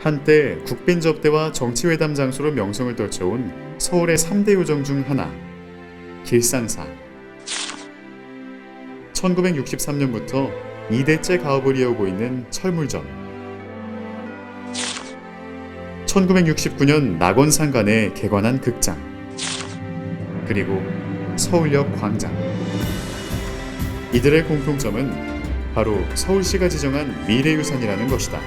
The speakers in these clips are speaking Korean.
한때 국빈 접대와 정치회담 장소로 명성을 떨쳐온 서울의 3대 요정 중 하나, 길산사. 1963년부터 2대째 가업을 이어오고 있는 철물점. 1969년 낙원상간에 개관한 극장. 그리고 서울역 광장. 이들의 공통점은 바로 서울시가 지정한 미래유산이라는 것이다.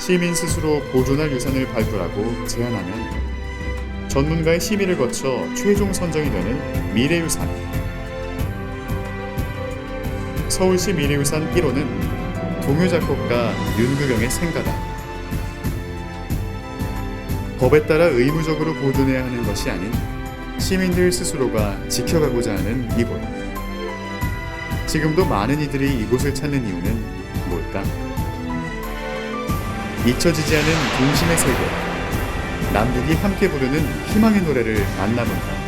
시민 스스로 보존할 유산을 발굴하고 제안하면 전문가의 심의를 거쳐 최종 선정이 되는 미래유산. 서울시 미래유산 1호는 동요 작곡가 윤구경의 생가다. 법에 따라 의무적으로 보존해야 하는 것이 아닌 시민들 스스로가 지켜가고자 하는 이곳. 지금도 많은 이들이 이곳을 찾는 이유는 뭘까? 잊혀지지 않은 동심의 세계. 남북이 함께 부르는 희망의 노래를 만나본다.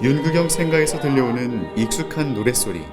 윤구경 생가에서 들려오는 익숙한 노랫소리.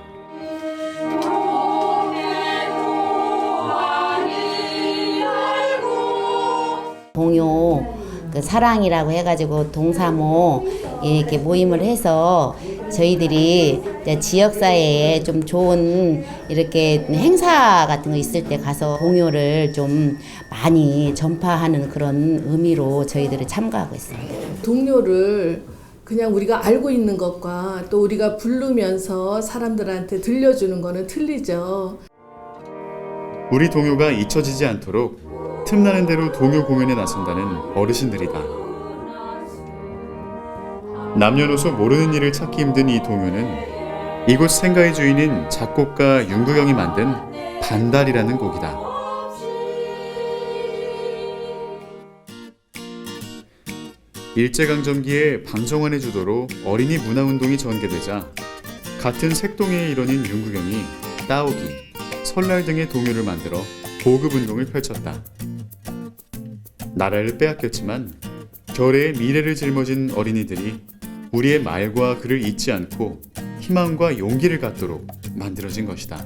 동요 그 사랑이라고 해가지고 동사모 이렇게 모임을 해서 저희들이 이제 지역사회에 좀 좋은 이렇게 행사 같은 거 있을 때 가서 동요를 좀 많이 전파하는 그런 의미로 저희들이 참가하고 있습니다. 동요를 그냥 우리가 알고 있는 것과 또 우리가 부르면서 사람들한테 들려주는 거는 틀리죠. 우리 동요가 잊혀지지 않도록 틈나는 대로 동요 공연에 나선다는 어르신들이다. 남녀노소 모르는 일을 찾기 힘든 이 동요는 이곳 생가의 주인인 작곡가 윤구경이 만든 반달이라는 곡이다. 일제강점기에 방정환의 주도로 어린이 문화운동이 전개되자 같은 색동의 일원인 윤구경이 따오기, 설날 등의 동요를 만들어 보급운동을 펼쳤다. 나라를 빼앗겼지만 결의의 미래를 짊어진 어린이들이 우리의 말과 글을 잊지 않고 희망과 용기를 갖도록 만들어진 것이다.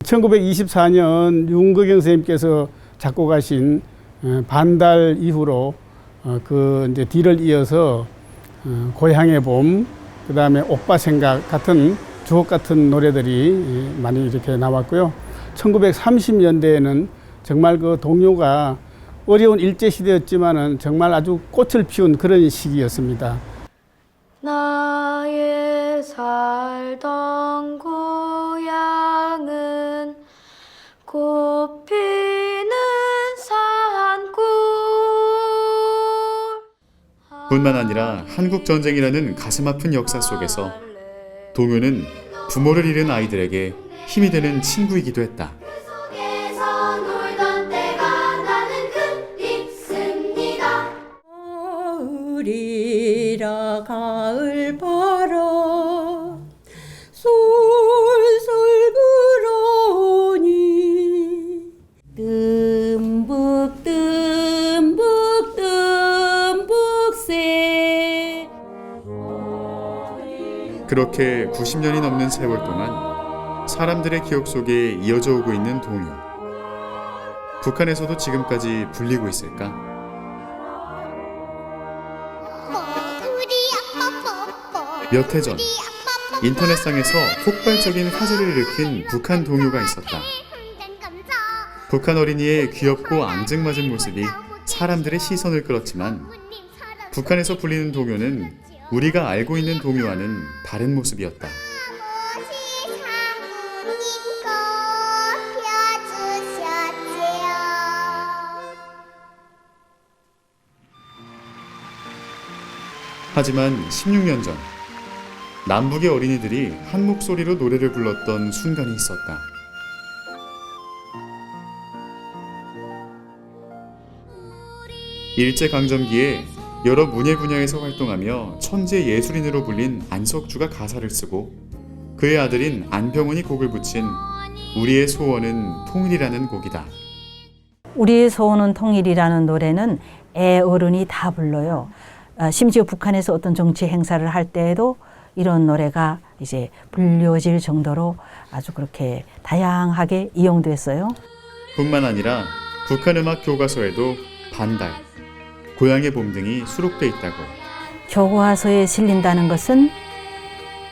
1924년 윤거경 선생님께서 작곡하신 어, 반달 이후로 어, 그 이제 뒤를 이어서 어, 고향의 봄, 그 다음에 오빠 생각 같은 주옥 같은 노래들이 예, 많이 이렇게 나왔고요. 1930년대에는 정말 그 동요가 어려운 일제 시대였지만은 정말 아주 꽃을 피운 그런 시기였습니다. 살던 고향은 꽃피는 산골 뿐만 아니라 한국 전쟁이라는 가슴 아픈 역사 속에서 동요는 부모를 잃은 아이들에게 힘이 되는 친구이기도 했다. 속에서 놀던 때가 나는 그립습니다 가을이라 가을 바람 그렇게 90년이 넘는 세월 동안 사람들의 기억 속에 이어져 오고 있는 동요. 북한에서도 지금까지 불리고 있을까? 몇 해 전 인터넷상에서 폭발적인 화제를 일으킨 북한 동요가 있었다. 북한 어린이의 귀엽고 앙증맞은 모습이 사람들의 시선을 끌었지만 북한에서 불리는 동요는 우리가 알고 있는 동요와는 다른 모습이었다. 하지만 16년 전 남북의 어린이들이 한 목소리로 노래를 불렀던 순간이 있었다. 일제 강점기에 여러 문예 분야에서 활동하며 천재 예술인으로 불린 안석주가 가사를 쓰고 그의 아들인 안병훈이 곡을 붙인 우리의 소원은 통일이라는 곡이다. 우리의 소원은 통일이라는 노래는 애 어른이 다 불러요. 아, 심지어 북한에서 어떤 정치 행사를 할 때에도 이런 노래가 이제 불려질 정도로 아주 그렇게 다양하게 이용됐어요. 뿐만 아니라 북한 음악 교과서에도 반달, 고향의 봄 등이 수록돼 있다고 교과서에 실린다는 것은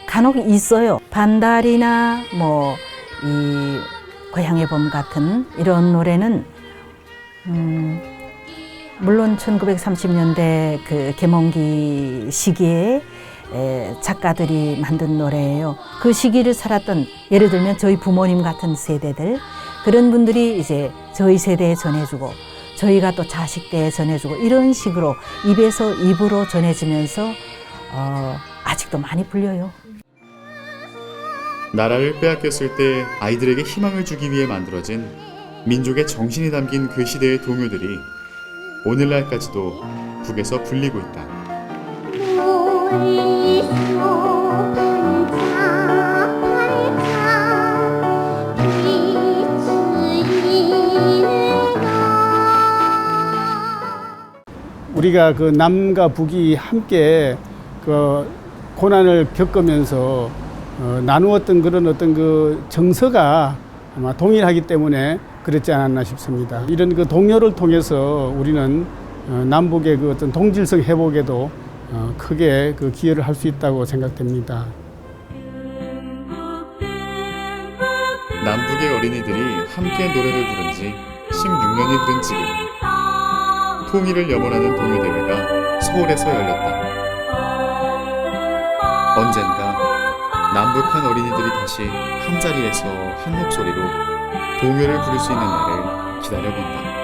간혹 있어요. 반달이나 뭐 이 고향의 봄 같은 이런 노래는 음 물론 1930년대 그 개몽기 시기에 에, 작가들이 만든 노래예요. 그 시기를 살았던 예를 들면 저희 부모님 같은 세대들 그런 분들이 이제 저희 세대에 전해주고 저희가 또 자식 때에 전해주고 이런 식으로 입에서 입으로 전해지면서 어, 아직도 많이 불려요. 나라를 빼앗겼을 때 아이들에게 희망을 주기 위해 만들어진 민족의 정신이 담긴 그 시대의 동요들이 오늘날까지도 북에서 불리고 있다. 우리가 그 남과 북이 함께 그 고난을 겪으면서 어, 나누었던 그런 어떤 그 정서가 아마 동일하기 때문에 그렇지 않았나 싶습니다. 이런 그 동요를 통해서 우리는 어, 남북의 그 어떤 동질성 회복에도 어, 크게 그 기여를 할 수 있다고 생각됩니다. 남북의 어린이들이 함께 노래를 부른 지 16년이 흐른 지금 통일을 염원하는 동요대회가 서울에서 열렸다. 언젠가 남북한 어린이들이 다시 한자리에서 한 목소리로 동요를 부를 수 있는 날을 기다려본다.